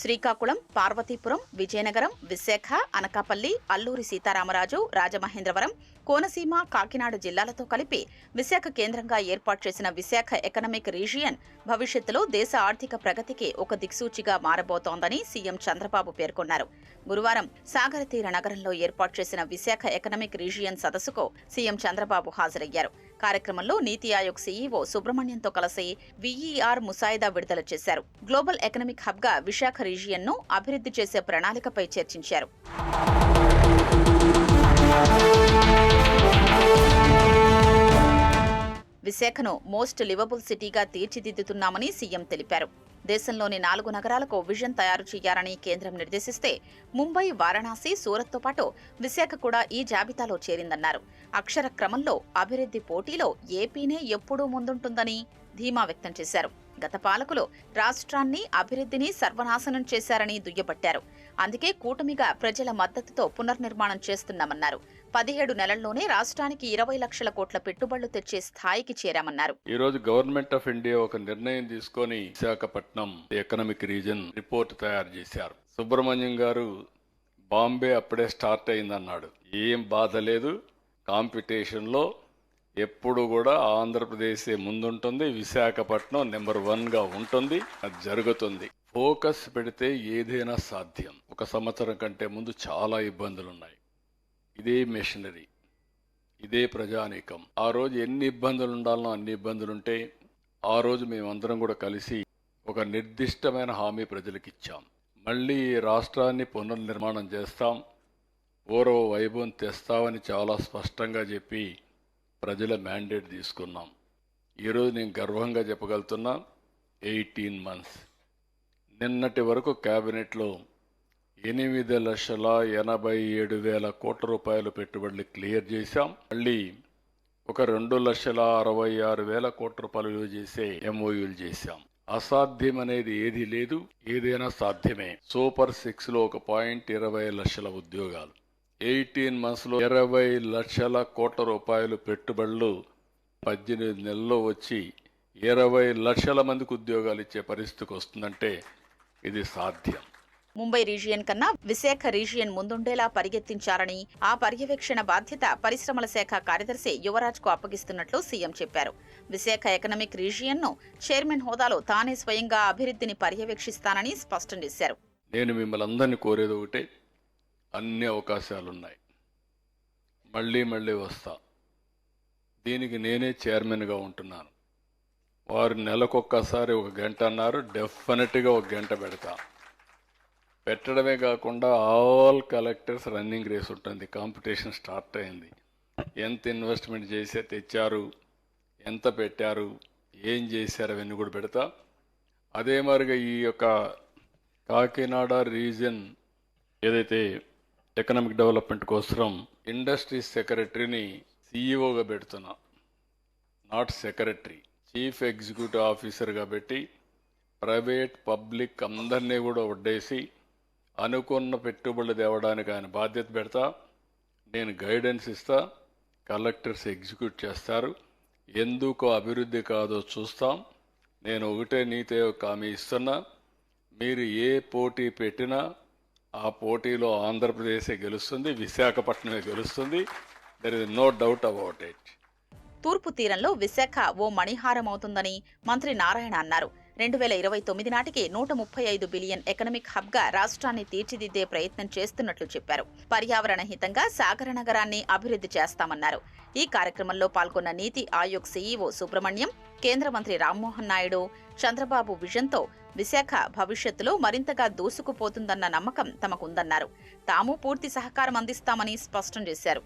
శ్రీకాకుళం పార్వతీపురం విజయనగరం విశాఖ అనకాపల్లి అల్లూరి సీతారామరాజు రాజమహేంద్రవరం కోనసీమ కాకినాడ జిల్లాలతో కలిపి విశాఖ కేంద్రంగా ఏర్పాటు చేసిన విశాఖ ఎకనమిక్ రీజియన్ భవిష్యత్తులో దేశ ఆర్థిక ప్రగతికి ఒక దిక్సూచిగా మారబోతోందని సీఎం చంద్రబాబు పేర్కొన్నారు. గురువారం సాగర తీర నగరంలో ఏర్పాటు చేసిన విశాఖ ఎకనమిక్ రీజియన్ సదస్సుకు సీఎం చంద్రబాబు హాజరయ్యారు. కార్యక్రమంలో నీతి ఆయోగ్ సీఈఓ సుబ్రహ్మణ్యంతో కలిసి విఈఆర్ ముసాయిదా విడుదల చేశారు. గ్లోబల్ ఎకనామిక్ హబ్గా విశాఖ రీజియన్ను అభివృద్ధి చేసే ప్రణాళికపై చర్చించారు. విశాఖను మోస్ట్ లివబుల్ సిటీగా తీర్చిదిద్దుతున్నామని సీఎం తెలిపారు. దేశంలోని నాలుగు నగరాలకు విజన్ తయారు చేయాలని కేంద్రం నిర్దేశిస్తే ముంబై వారణాసి సూరత్తో పాటు విశాఖ కూడా ఈ జాబితాలో చేరిందన్నారు. అక్షర క్రమంలో అభివృద్ధి పోటీలో ఏపీనే ఎప్పుడూ ముందుంటుందని ధీమా వ్యక్తం చేశారు. గత పాలకులు రాష్ట్రాన్ని అభివృద్ధిని సర్వనాశనం చేశారని దుయ్యబట్టారు. అందుకే కూటమిగా ప్రజల మద్దతుతో పునర్నిర్మాణం చేస్తున్నామన్నారు. పదిహేడు నెలల్లోనే రాష్ట్రానికి ఇరవై లక్షల కోట్ల పెట్టుబడులు తెచ్చే స్థాయికి చేరామన్నారు. ఈ రోజు గవర్నమెంట్ ఆఫ్ ఇండియా ఒక నిర్ణయం తీసుకొని విశాఖపట్నం ఎకనామిక్ రీజన్ రిపోర్ట్ తయారు చేశారు. సుబ్రహ్మణ్యం గారు బాంబే అప్పుడే స్టార్ట్ అయిందన్నాడు. ఏం బాధ లేదు. కాంపిటీషన్లో ఎప్పుడు కూడా ఆంధ్రప్రదేశ్ ముందుంటుంది. విశాఖపట్నం నెంబర్ వన్గా ఉంటుంది. అది జరుగుతుంది. ఫోకస్ పెడితే ఏదైనా సాధ్యం. ఒక సంవత్సరం కంటే ముందు చాలా ఇబ్బందులు ఉన్నాయి ఇదే మిషనరీ. ఇదే ప్రజానీకం. ఆ రోజు ఎన్ని ఇబ్బందులు ఉండాలనో అన్ని ఇబ్బందులు ఉంటే ఆ రోజు మేమందరం కూడా కలిసి ఒక నిర్దిష్టమైన హామీ ప్రజలకు ఇచ్చాం మళ్ళీ ఈ రాష్ట్రాన్ని పునర్నిర్మాణం చేస్తాం. పూర్వ వైభవం తెస్తామని చాలా స్పష్టంగా చెప్పి ప్రజల మ్యాండేట్ తీసుకున్నాం. ఈరోజు నేను గర్వంగా చెప్పగలుగుతున్నా ఎయిటీన్ మంత్స్. నిన్నటి వరకు క్యాబినెట్లో ఎనిమిది లక్షల ఎనభై ఏడు వేల కోట్ల రూపాయలు పెట్టుబడులు క్లియర్ చేశాం. మళ్ళీ ఒక రెండు లక్షల అరవై ఆరు వేల కోట్ల రూపాయలు చేసే ఎంఓయూలు చేశాం. అసాధ్యం అనేది ఏది లేదు ఏదైనా సాధ్యమే. సూపర్ సిక్స్లో ఒక పాయింట్ ఇరవై లక్షల ఉద్యోగాలు. ఎయిటీన్ మంత్స్లో ఇరవై లక్షల కోట్ల రూపాయలు పెట్టుబడులు పద్దెనిమిది నెలల్లో వచ్చి ఇరవై లక్షల మందికి ఉద్యోగాలు ఇచ్చే పరిస్థితికి వస్తుందంటే ఇది సాధ్యం. ముంబై రీజియన్ కన్నా విశాఖ రీజియన్ ముందుండేలా పరిగెత్తించాలని ఆ పర్యవేక్షణ బాధ్యత పరిశ్రమల శాఖ కార్యదర్శి యువరాజ్కు అప్పగిస్తున్నట్లు సీఎం చెప్పారు. విశాఖ ఎకనామిక్ రీజియన్ను చైర్మన్ హోదాలో తానే స్వయంగా అభివృద్ధిని పర్యవేక్షిస్తానని స్పష్టం చేశారు. నేను మిమ్మల్ని అందరినీ కోరేది ఒకటే అన్ని అవకాశాలున్నాయి. మళ్ళీ మళ్ళీ వస్తా. దీనికి నేనే చైర్మన్గా ఉంటున్నాను. వారు నెలకొక్కసారి ఒక గంట అన్నారు డెఫినెట్గా ఒక గంట పెడతా. పెట్టడమే కాకుండా ఆల్ కలెక్టర్స్ రన్నింగ్ రేస్ ఉంటుంది. కాంపిటీషన్ స్టార్ట్ అయింది. ఎంత ఇన్వెస్ట్మెంట్ చేసే తెచ్చారు ఎంత పెట్టారు ఏం చేశారు అవన్నీ కూడా పెడతా. అదే మరిగా ఈ యొక్క కాకినాడ రీజన్ ఏదైతే ఎకనామిక్ డెవలప్మెంట్ కోసం ఇండస్ట్రీస్ సెక్రటరీని సీఈఓగా పెడుతున్నా. నాట్ సెక్రటరీ చీఫ్ ఎగ్జిక్యూటివ్ ఆఫీసర్గా పెట్టి ప్రైవేట్ పబ్లిక్ అందరినీ కూడా వడ్డేసి అనుకున్న పెట్టుబడులు తేవడానికి ఆయన బాధ్యత పెడతా. నేను గైడెన్స్ ఇస్తా కలెక్టర్స్ ఎగ్జిక్యూట్ చేస్తారు. ఎందుకు అభివృద్ధి కాదో చూస్తాం. నేను ఒకటే నీతే ఒక హామీ ఇస్తున్నా. మీరు ఏ పోటీ పెట్టినా ఆ పోటీలో ఆంధ్రప్రదేశే గెలుస్తుంది విశాఖపట్నమే గెలుస్తుంది. There is no doubt about it తూర్పు తీరంలో విశాఖ ఓ మణిహారం అవుతుందని మంత్రి నారాయణ అన్నారు. రెండు వేల ఇరవై తొమ్మిది నాటికి నూట ముప్పై ఐదు బిలియన్ ఎకనామిక్ హబ్గా రాష్ట్రాన్ని తీర్చిదిద్దే ప్రయత్నం చేస్తున్నట్లు చెప్పారు. పర్యావరణ హితంగా సాగర నగరాన్ని అభివృద్ధి చేస్తామన్నారు. ఈ కార్యక్రమంలో పాల్గొన్న నీతి ఆయోగ్ సీఈఓ సుబ్రహ్మణ్యం కేంద్ర మంత్రి రామ్మోహన్ నాయుడు చంద్రబాబు విజన్తో విశాఖ భవిష్యత్తులో మరింతగా దూసుకుపోతుందన్న నమ్మకం తమకుందన్నారు. తాము పూర్తి సహకారం అందిస్తామని స్పష్టం చేశారు.